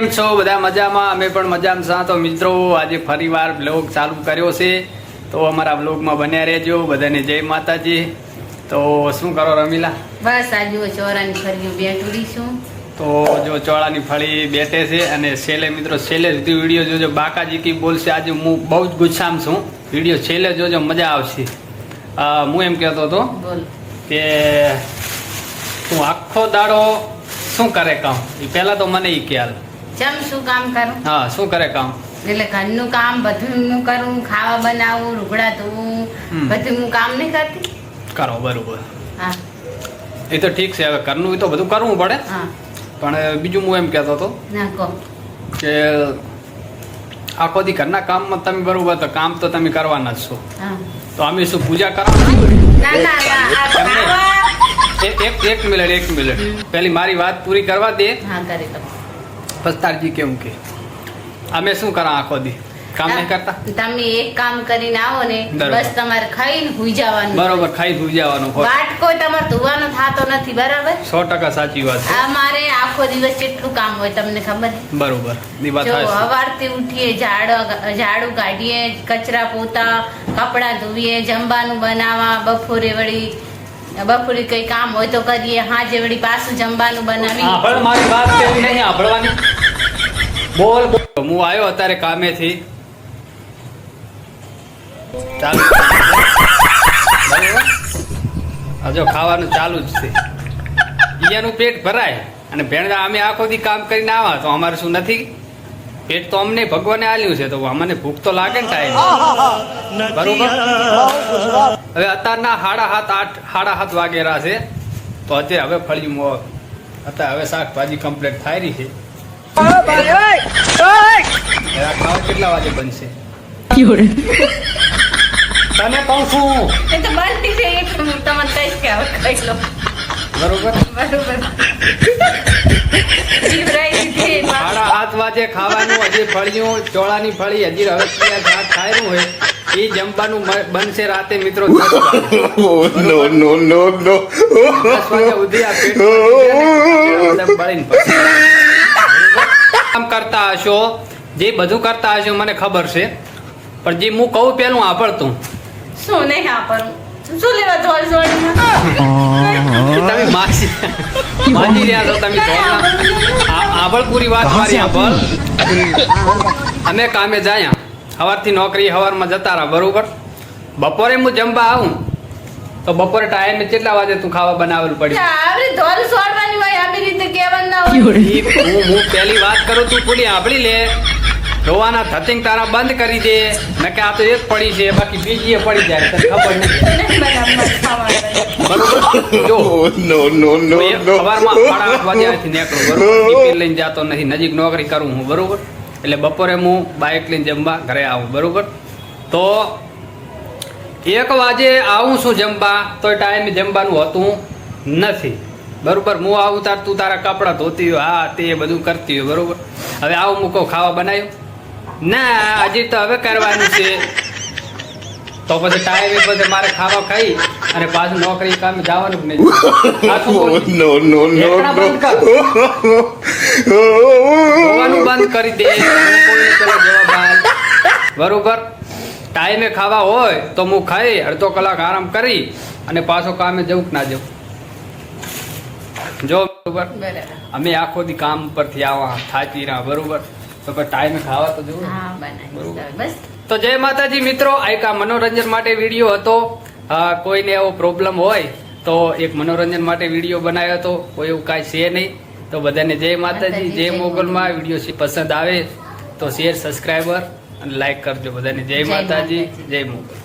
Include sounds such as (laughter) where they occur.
કેમ છો? બધા મજામાં? અમે પણ મજામાં છા તો મિત્રો આજે ફરી વાર બ્લોગ ચાલુ કર્યો છે. તો અમારા બ્લોગમાં બન્યા રહેજો. બધાને જય માતાજી. તો શું કરો રમીલા? બસ આ ચોરાની ફળીઓ બેઠું છું. તો જો ચોળાની ફળી બેઠે છે અને છેલ્લે મિત્રો છેલ્લે સુધી વીડિયો જોજો. બાકાજી કી બોલશે આજે હું બહુ જ ગુસ્સામાં છું. વીડિયો છેલ્લે જોજો મજા આવશે. હું એમ કહેતો હતો કે હું આખો દાડો શું કરે કામ? એ પહેલાં તો મને એ ખ્યાલ. ચમ શું કામ કરું? હા શું કરે કામ? એટલે ઘરનું કામ બધું હું કરું ખાવા બનાવું રૂગડા ધોવું બધું હું કામ નહીં કરતી? કરો બરોબર. હા. એ તો ઠીક છે હવે ઘરનું એ તો બધું કરવું પડે. હા. પણ બીજું હું એમ કહેતો હતો કે આખો દી ઘરના કામમાં તમે બરોબર તો કામ તો તમે કરવાના જ છો. તો અમે શું પૂજા ખાવા. એક એક મિનિટ એક મિનિટ. પેલી મારી વાત પૂરી કરવા દે. હા કરી દો પસ્તારજી કેવું કે? અમે શું કરા આખો દી? કામ નહીં કરતા? તમે એક કામ કરીને આવો ને બસ તમારે ખાઈને હુઈ જવાનું. બરોબર ખાઈને હુઈ જવાનું હોય વાટકો તમારે ધોવાનો થાતો નથી બરાબર? સો ટકા સાચી વાત છે. અમારે આખો દિવસ કેટલું કામ હોય તમને ખબર? બરોબરની વાત છે સવારથી ઉઠીએ ઝાડ ઝાડુ કાઢીએ કચરા પોતા કપડાં ધોઈએ જમવાનું બનાવવા બપોરે વળી બપોરે કઈ કામ હોય તો કરીએ હાજે વળી પાછું જમવાનું બનાવી સાંભળ મારી વાત કેવી નહીં સાંભળવાની? બોલ હું આવ્યો અત્યારે કામેથી. ચાલુ? હજો ખાવાનું ચાલુ જ છે. ઈયાનું પેટ ભરાય અને ભેણ અમે આખો દી કામ કરીને આવા, તો અમારે શું નથી? પેટ તો અમને ભગવાને આલ્યું છે તો અમને ભૂખ તો લાગે ને ટાઈમ બરોબર? હવે અત્યારના સાડા હાથ આઠ સાડા હાથ વાગેરા છે તો અત્યારે હવે ફળી મો અત્યારે હવે શાકભાજી કમ્પ્લીટ થાય રહી છે. ખાવા કેટલા વાગે બનશે? તને કહું છું. બરોબર? બરોબર. સાત ખાવાનું હજી ફળિયું ચોળાની ફળી હજી હવે હોય એ જમવાનું બનશે રાતે મિત્રો. (laughs) કામ (laughs) કરતા હશો. જે બધું કરતા હશો મને ખબર છે. પણ જે હું કહું પેલું આભળતું શું નહીં વાપરવું શું લેવા તમે માસી માજી રહ્યા છો તમે ધોળના. પૂરી વાત મારી આભળ અમે કામે જાય. સવારથી નોકરી સવારમાં જતા રહ્યા બરોબર? બપોરે હું જમવા આવું. તો બપોરે ટાઈમે કેટલા વાગે તું ખાવા બનાવેલું પડ્યું? આવડી ધોલ સોડવાની હોય આવી રીતે કહેવાનું ના હોય. હું હું પહેલી વાત કરું તું પૂરી આંભળી લે. રોવાના થતિંગ તારા બંધ કરી દે. નકે આ તો એક પડી છે બાકી બીજી એ પડી જાય તને ખબર નથી. જો. નો નો નો નો એક સવારમાં સાડા આઠ વાગે અહીંથી નીકળું બરોબર ટિફિન લઈને જતો નથી. નજીક નોકરી કરું હું બરોબર? એટલે બપોરે હું બાઇક લઈને જમવા ઘરે આવું બરોબર? તો એક વાજે આવું છું જમવા તો ટાઈમે જમવાનું હોતું નથી. બરોબર? હું આવું તાર તું તારા કપડાં ધોતી હોય હા તે બધું કરતી હોય બરોબર? હવે આવું મૂકો ખાવા બનાવ્યું? ના હજી તો હવે કરવાનું છે. તો પછી ટાઈમે પછી મારે ખાવા ખાઈ અને પાછું નોકરી કામે જવાનું જ નહીં. એકલા (laughs) બંધ કર. દે. બરોબર? ટાઈમે ખાવા હોય તો હું ખાઈ અડધો કલાક આરામ કરી અને પાછો કામે જવું કે ના જવું જો બરોબર? અમે આખો દી કામ પરથી આવા થાચી રહ્યા બરોબર? તો ટાઈમે ખાવા તો જવું હા. બસ. તો જય માતાજી મિત્રો આ એક આ મનોરંજન માટે વીડિયો હતો. કોઈને એવો પ્રોબ્લેમ હોય તો એક મનોરંજન માટે વીડિયો બનાવ્યો હતો. કોઈ એવું કાંઈ છે નહીં. તો બધાને જય માતાજી જય મોગલમાં. વીડિયો પસંદ આવે તો શેર સબસ્ક્રાઈબર અને લાઈક કરજો. બધાને જય માતાજી. જય મોગલ.